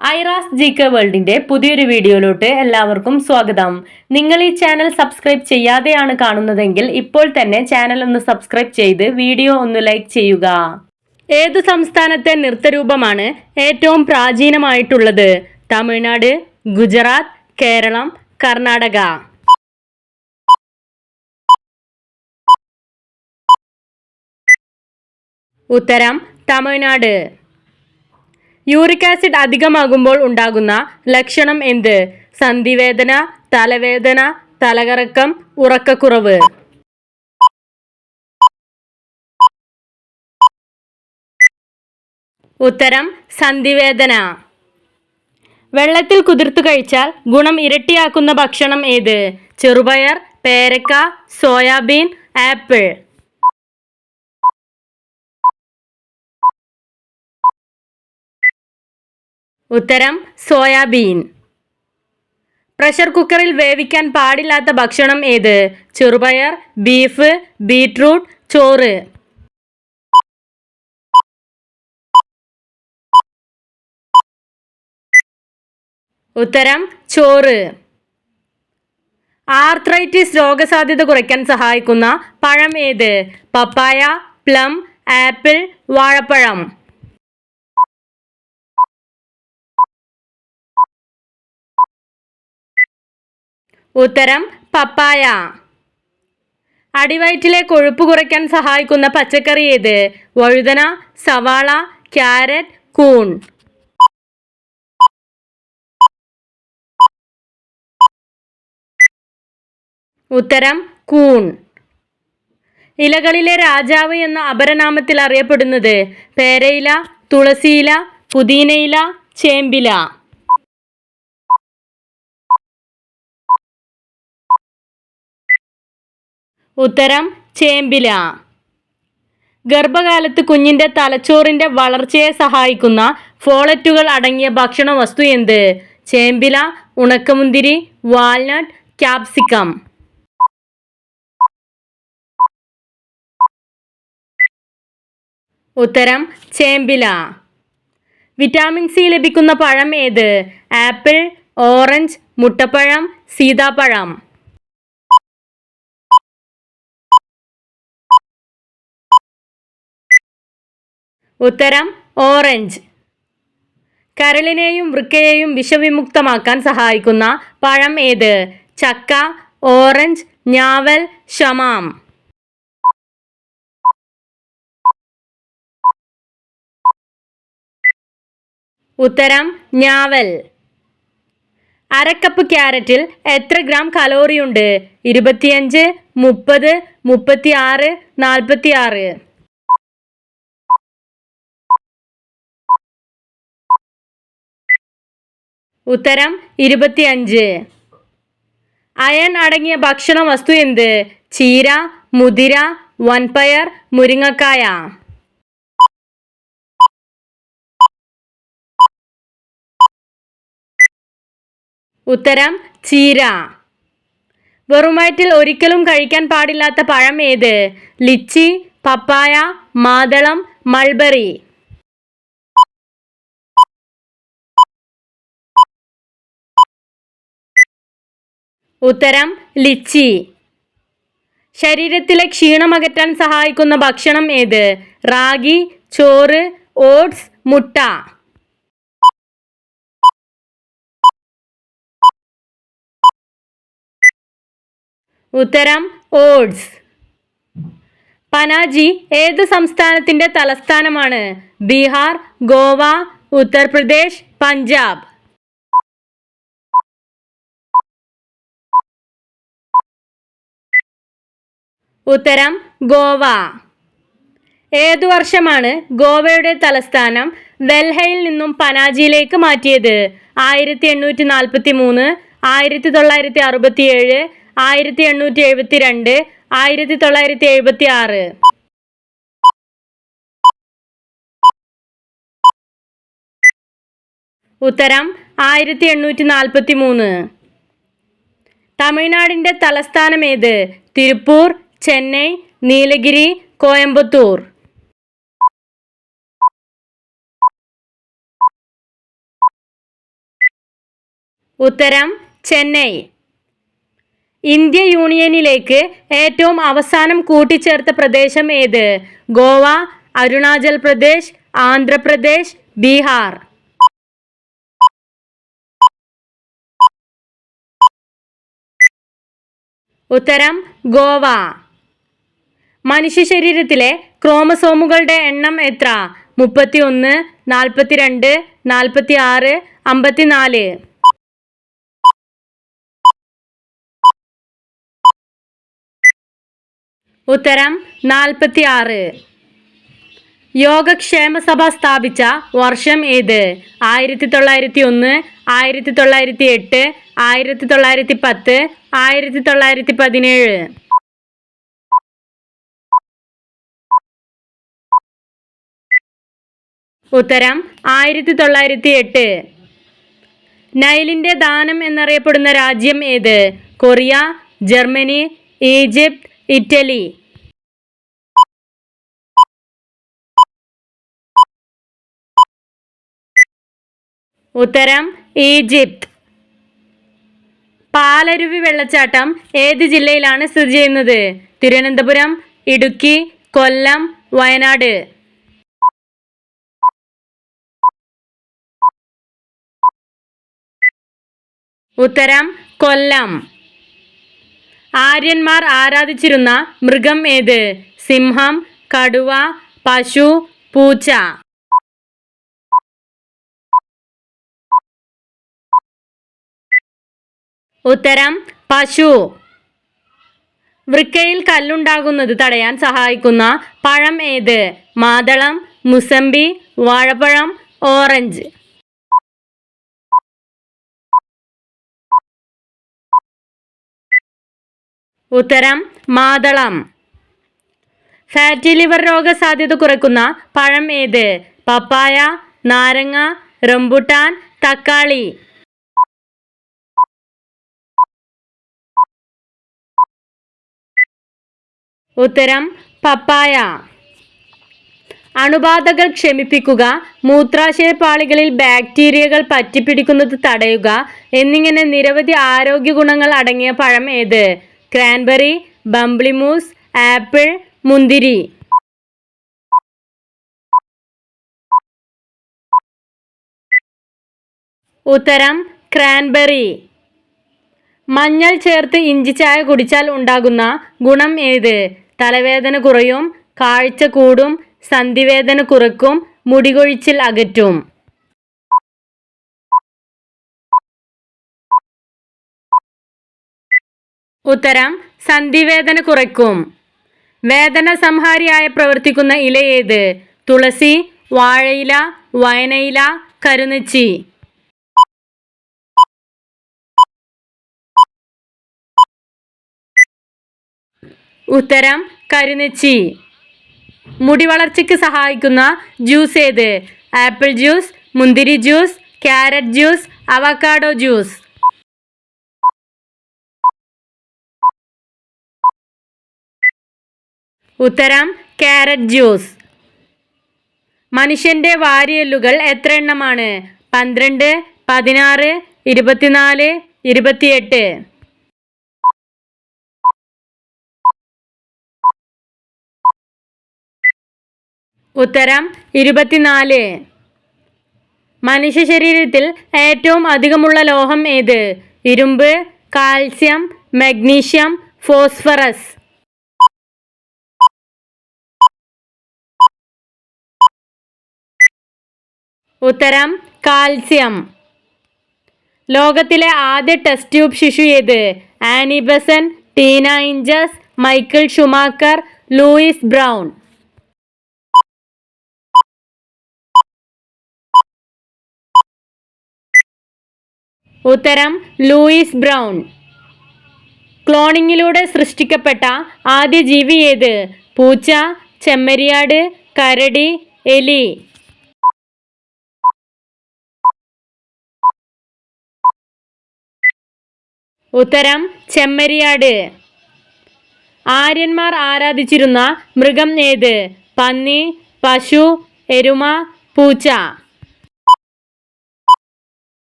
Aira's G K വേൾഡിന്റെ പുതിയൊരു വീഡിയോയിലോട്ട് എല്ലാവർക്കും സ്വാഗതം. നിങ്ങൾ ഈ ചാനൽ സബ്സ്ക്രൈബ് ചെയ്യാതെയാണ് കാണുന്നതെങ്കിൽ ഇപ്പോൾ തന്നെ ചാനൽ ഒന്ന് സബ്സ്ക്രൈബ് ചെയ്ത് വീഡിയോ ഒന്ന് ലൈക്ക് ചെയ്യുക. ഏതു സംസ്ഥാനത്തെ നൃത്തരൂപമാണ് ഏറ്റവും പ്രാചീനമായിട്ടുള്ളത്? തമിഴ്നാട് ഗുജറാത്ത് കേരളം കർണാടക. ഉത്തരം തമിഴ്നാട്. യൂറിക് ആസിഡ് അധികമാകുമ്പോൾ ഉണ്ടാകുന്ന ലക്ഷണം എന്ത്? സന്ധിവേദന തലവേദന തലകറക്കം ഉറക്കക്കുറവ്. ഉത്തരം സന്ധിവേദന. വെള്ളത്തിൽ കുതിർത്തു കഴിച്ചാൽ ഗുണം ഇരട്ടിയാക്കുന്ന ഭക്ഷണം ഏത്? ചെറുപയർ പേരക്ക സോയാബീൻ ആപ്പിൾ. ഉത്തരം സോയാബീൻ. പ്രഷർ കുക്കറിൽ വേവിക്കാൻ പാടില്ലാത്ത ഭക്ഷണം ഏത്? ചെറുപയർ ബീഫ് ബീട്രൂട്ട് ചോറ്. ഉത്തരം ചോറ്. ആർത്രൈറ്റിസ് രോഗസാധ്യത കുറയ്ക്കാൻ സഹായിക്കുന്ന പഴം ഏത്? പപ്പായ പ്ലം ആപ്പിൾ വാഴപ്പഴം. ഉത്തരം പപ്പായ. അടിവയറ്റിലെ കൊഴുപ്പ് കുറയ്ക്കാൻ സഹായിക്കുന്ന പച്ചക്കറി ഏത്? വഴുതന സവാള ക്യാരറ്റ് കൂൺ. ഉത്തരം കൂൺ. ഇലകളിലെ രാജാവ് എന്ന അപരനാമത്തിൽ അറിയപ്പെടുന്നത് പേരയില തുളസിയില പുതിനയില ചേമ്പില. ഉത്തരം ചേമ്പില. ഗർഭകാലത്ത് കുഞ്ഞിന്റെ തലച്ചോറിന്റെ വളർച്ചയെ സഹായിക്കുന്ന ഫോളറ്റുകൾ അടങ്ങിയ ഭക്ഷണ വസ്തു എന്ത്? ചേമ്പില ഉണക്കമുന്തിരി വാൽനട്ട് ക്യാപ്സിക്കം. ഉത്തരം ചേമ്പില. വിറ്റാമിൻ സി ലഭിക്കുന്ന പഴം ഏത്? ആപ്പിൾ ഓറഞ്ച് മുട്ടപ്പഴം സീതാപ്പഴം. ഉത്തരം ഓറഞ്ച്. കരളിനെയും വൃക്കയെയും വിഷവിമുക്തമാക്കാൻ സഹായിക്കുന്ന പഴം ഏത്? ചക്ക ഓറഞ്ച് ഞാവൽ ഷമാം. ഉത്തരം ഞാവൽ. അരക്കപ്പ് ക്യാരറ്റിൽ എത്ര ഗ്രാം കലോറിയുണ്ട് ഇരുപത്തിയഞ്ച് മുപ്പത് മുപ്പത്തി ആറ് ഉത്തരം ഇരുപത്തിയഞ്ച്. അയൺ അടങ്ങിയ ഭക്ഷണ വസ്തു എന്ത്? ചീര മുതിര വൻപയർ മുരിങ്ങക്കായ. ഉത്തരം ചീര. വെറുമയറ്റിൽ ഒരിക്കലും കഴിക്കാൻ പാടില്ലാത്ത പഴം ഏത്? ലിച്ചി പപ്പായ മാതളം മൾബറി. ഉത്തരം ലിച്ചി. ശരീരത്തിലെ ക്ഷീണമകറ്റാൻ സഹായിക്കുന്ന ഭക്ഷണം ഏത്? റാഗി ചോറ് ഓട്സ് മുട്ട. ഉത്തരം ഓട്സ്. പനാജി ഏത് സംസ്ഥാനത്തിന്റെ തലസ്ഥാനമാണ്? ബീഹാർ ഗോവ ഉത്തർപ്രദേശ് പഞ്ചാബ്. ഉത്തരം ഗോവ. ഏതു വർഷമാണ് ഗോവയുടെ തലസ്ഥാനം ഡൽഹയിൽ നിന്നും പനാജിയിലേക്ക് മാറ്റിയത്? ആയിരത്തി എണ്ണൂറ്റി നാൽപ്പത്തി മൂന്ന് ആയിരത്തി തൊള്ളായിരത്തി അറുപത്തി ഏഴ് ആയിരത്തി എണ്ണൂറ്റി എഴുപത്തി രണ്ട് ആയിരത്തി തൊള്ളായിരത്തി എഴുപത്തി ആറ് ഉത്തരം ആയിരത്തി എണ്ണൂറ്റി നാൽപ്പത്തി മൂന്ന് തമിഴ്നാടിന്റെ തലസ്ഥാനം ഏത് തിരുപ്പൂർ ചെന്നൈ നീലഗിരി കോയമ്പത്തൂർ. ഉത്തരം ചെന്നൈ. ഇന്ത്യ യൂണിയനിലേക്ക് ഏറ്റവും അവസാനം കൂട്ടിച്ചേർത്ത പ്രദേശം ഏത്? ഗോവ അരുണാചൽ പ്രദേശ് ആന്ധ്രാപ്രദേശ് ബീഹാർ. ഉത്തരം ഗോവ. മനുഷ്യ ശരീരത്തിലെ ക്രോമസോമുകളുടെ എണ്ണം എത്ര? മുപ്പത്തി ഒന്ന് നാൽപ്പത്തിരണ്ട് നാൽപ്പത്തി ആറ് അമ്പത്തിനാല്. ഉത്തരം നാൽപ്പത്തി ആറ് യോഗക്ഷേമ സഭ സ്ഥാപിച്ച വർഷം ഏത്? ആയിരത്തി തൊള്ളായിരത്തി ഒന്ന് ആയിരത്തി തൊള്ളായിരത്തി എട്ട് ആയിരത്തി തൊള്ളായിരത്തി പത്ത് ആയിരത്തി തൊള്ളായിരത്തി പതിനേഴ് ഉത്തരം ആയിരത്തി തൊള്ളായിരത്തി എട്ട് നൈലിന്റെ ദാനം എന്നറിയപ്പെടുന്ന രാജ്യം ഏത്? Korea Germany Egypt Italy. ഉത്തരം ഈജിപ്ത്. പാലരുവി വെള്ളച്ചാട്ടം ഏത് ജില്ലയിലാണ് സ്ഥിതി ചെയ്യുന്നത്? തിരുവനന്തപുരം ഇടുക്കി കൊല്ലം വയനാട്. ഉത്തരം കൊല്ലം. ആര്യന്മാർ ആരാധിച്ചിരുന്ന മൃഗം ഏത്? സിംഹം കടുവ പശു പൂച്ച. ഉത്തരം പശു. വൃക്കയിൽ കല്ലുണ്ടാകുന്നത് തടയാൻ സഹായിക്കുന്ന പഴം ഏത്? മാതളം മുസമ്പി വാഴപ്പഴം ഓറഞ്ച്. ഉത്തരം മാതളം. ഫാറ്റി ലിവർ രോഗസാധ്യത കുറയ്ക്കുന്ന പഴം ഏത്? പപ്പായ നാരങ്ങ റംബുട്ടാൻ തക്കാളി. ഉത്തരം പപ്പായ. അണുബാധകൾ ക്ഷമിപ്പിക്കുക മൂത്രാശയ പാളികളിൽ ബാക്ടീരിയകൾ പറ്റിപ്പിടിക്കുന്നത് തടയുക എന്നിങ്ങനെ നിരവധി ആരോഗ്യ ഗുണങ്ങൾ അടങ്ങിയ പഴം ഏത്? ക്രാൻബെറി ബംബ്ലിമൂസ് ആപ്പിൾ മുന്തിരി. ഉത്തരം ക്രാൻബെറി. മഞ്ഞൾ ചേർത്ത് ഇഞ്ചി ചായ കുടിച്ചാൽ ഉണ്ടാകുന്ന ഗുണം ഏത്? തലവേദന കുറയും കാഴ്ച കൂടും സന്ധിവേദന കുറക്കും മുടികൊഴിച്ചിൽ അകറ്റും. ഉത്തരം സന്ധിവേദന കുറയ്ക്കും. വേദന സംഹാരിയായി പ്രവർത്തിക്കുന്ന ഇല ഏത്? തുളസി വാഴയില വയനയില കരുനച്ചി ഉത്തരം കരുനച്ചി മുടി വളർച്ചയ്ക്ക് സഹായിക്കുന്ന ജ്യൂസ് ഏത്? ആപ്പിൾ ജ്യൂസ് മുന്തിരി juice carrot juice avocado juice. ഉത്തരം ക്യാരറ്റ് ജ്യൂസ്. മനുഷ്യന്റെ വാരിയെല്ലുകൾ എത്ര എണ്ണമാണ് പന്ത്രണ്ട് പതിനാറ് ഇരുപത്തിനാല് ഇരുപത്തിയെട്ട്. ഉത്തരം ഇരുപത്തിനാല്. മനുഷ്യ ശരീരത്തിൽ ഏറ്റവും അധികമുള്ള ലോഹം ഏത്? ഇരുമ്പ് കാൽസ്യം മഗ്നീഷ്യം ഫോസ്ഫറസ്. ഉത്തരം കാൽസ്യം. ലോകത്തിലെ ആദ്യ ടെസ്റ്റ് ട്യൂബ് ശിശു ഏത്? ആനിബസൻ ടീന ഇഞ്ചസ് മൈക്കിൾ ഷുമാക്കർ ലൂയിസ് ബ്രൗൺ. ഉത്തരം ലൂയിസ് ബ്രൗൺ. ക്ലോണിങ്ങിലൂടെ സൃഷ്ടിക്കപ്പെട്ട ആദ്യ ജീവി ഏത്? പൂച്ച ചെമ്മരിയാട് കരടി എലി. ഉത്തരം ചെമ്മരിയാട്. ആര്യന്മാർ ആരാധിച്ചിരുന്ന മൃഗം ഏത്? പന്നി പശു എരുമ പൂച്ച.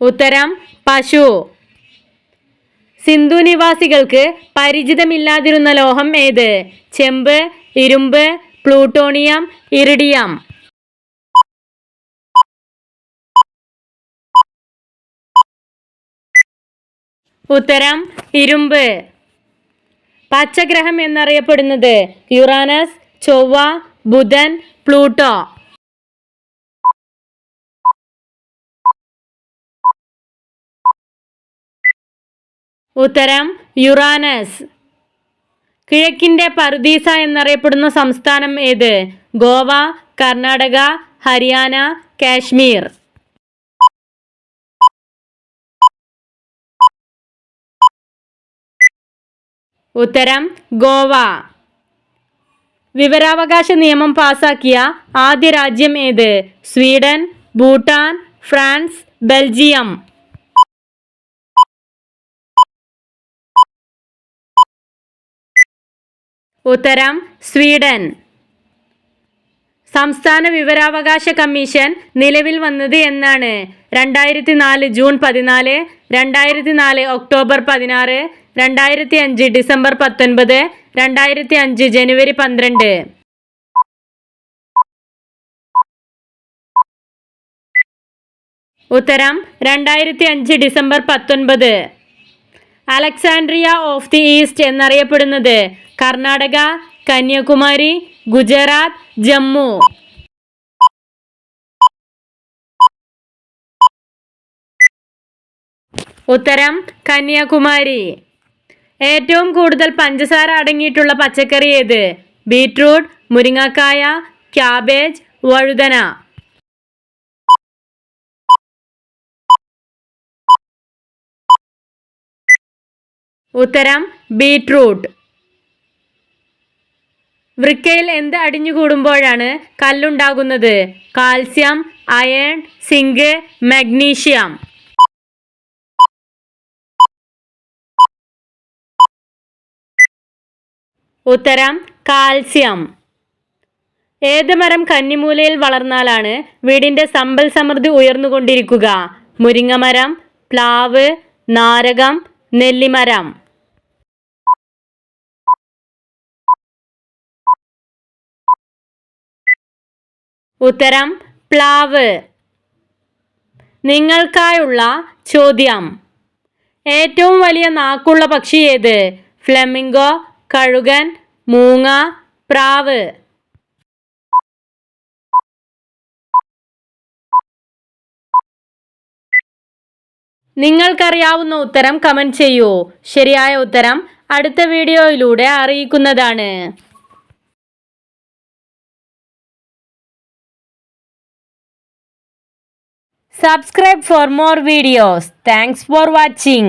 ഉത്തരം പശു. സിന്ധു നിവാസികൾക്ക് പരിചിതമില്ലാതിരുന്ന ലോഹം ഏത്? ചെമ്പ് ഇരുമ്പ് പ്ലൂട്ടോണിയം ഇറിഡിയം. ഉത്തരം ഇരുമ്പ്. പച്ചഗ്രഹം എന്നറിയപ്പെടുന്നത് യുറാനസ് ചൊവ്വ ബുധൻ പ്ലൂട്ടോ. ഉത്തരം യുറാനസ്. കിഴക്കിന്റെ പറുദീസ എന്നറിയപ്പെടുന്ന സംസ്ഥാനം ഏത്? ഗോവ കർണാടക ഹരിയാന കാശ്മീർ. ഉത്തരം ഗോവ. വിവരാവകാശ നിയമം പാസാക്കിയ ആദ്യ രാജ്യം ഏത്? Sweden Bhutan France Belgium. ഉത്തരം സ്വീഡൻ. സംസ്ഥാന വിവരാവകാശ കമ്മീഷൻ നിലവിൽ വന്നത് എന്നാണ്. രണ്ടായിരത്തി നാല് ജൂൺ പതിനാല് രണ്ടായിരത്തി നാല് ഒക്ടോബർ പതിനാറ് രണ്ടായിരത്തി അഞ്ച് ഡിസംബർ പത്തൊൻപത് രണ്ടായിരത്തി അഞ്ച് ജനുവരി പന്ത്രണ്ട്. ഉത്തരം രണ്ടായിരത്തി അഞ്ച് ഡിസംബർ പത്തൊൻപത്. അലക്സാൻഡ്രിയ ഓഫ് ദി ഈസ്റ്റ് എന്നറിയപ്പെടുന്നത് കർണാടക കന്യാകുമാരി ഗുജറാത്ത് ജമ്മു. ഉത്തരം കന്യാകുമാരി. ഏറ്റവും കൂടുതൽ പഞ്ചസാര അടങ്ങിയിട്ടുള്ള പച്ചക്കറി ഏത്? ബീട്രൂട്ട് മുരിങ്ങക്കായ ക്യാബേജ് വഴുതന. ഉത്തരം ബീട്രൂട്ട് വൃക്കയിൽ എന്ത് അടിഞ്ഞുകൂടുമ്പോഴാണ് കല്ലുണ്ടാകുന്നത്? Calcium iron zinc magnesium. ഉത്തരം കാൽസ്യം. ഏത് മരം കന്നിമൂലയിൽ വളർന്നാലാണ് വീടിന്റെ സമ്പൽ സമൃദ്ധി ഉയർന്നുകൊണ്ടിരിക്കുക? മുരിങ്ങമരം പ്ലാവ് നാരകം നെല്ലിമരം. ഉത്തരം പ്ലാവ്. നിങ്ങൾക്കായുള്ള ചോദ്യം. ഏറ്റവും വലിയ നാക്കുള്ള പക്ഷി ഏത്? ഫ്ലെമിംഗോ കഴുകൻ മൂങ്ങ പ്രാവ്. നിങ്ങൾക്കറിയാവുന്ന ഉത്തരം കമന്റ് ചെയ്യൂ. ശരിയായ ഉത്തരം അടുത്ത വീഡിയോയിലൂടെ അറിയിക്കുന്നതാണ്. Subscribe for more videos thanks for watching.